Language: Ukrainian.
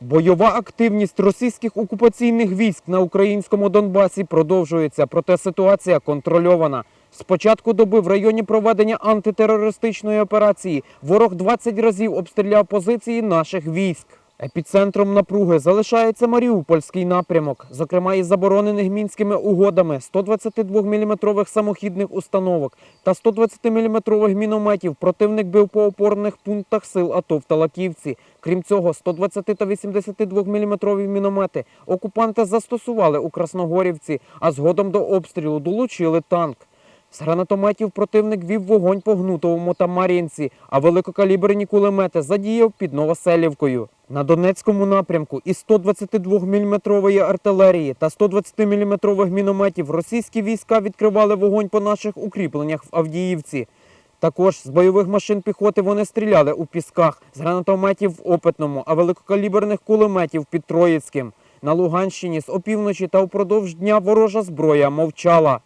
Бойова активність російських окупаційних військ на українському Донбасі продовжується, проте ситуація контрольована. З початку доби в районі проведення антитерористичної операції ворог 20 разів обстріляв позиції наших військ. Епіцентром напруги залишається Маріупольський напрямок, зокрема із заборонених мінськими угодами 122-мм самохідних установок та 120-мм мінометів противник бив по опорних пунктах сил АТО в Талаківці. Крім цього, 120 та 82-мм міномети окупанти застосували у Красногорівці, а згодом до обстрілу долучили танк. З гранатометів противник вів вогонь по Гнутовому та Мар'їнці, а великокаліберні кулемети задіяв під Новоселівкою. На Донецькому напрямку із 122-мм артилерії та 120-мм мінометів російські війська відкривали вогонь по наших укріпленнях в Авдіївці. Також з бойових машин піхоти вони стріляли у пісках, з гранатометів в Опитному, а великокаліберних кулеметів під Троїцьким. На Луганщині з опівночі та впродовж дня ворожа зброя мовчала.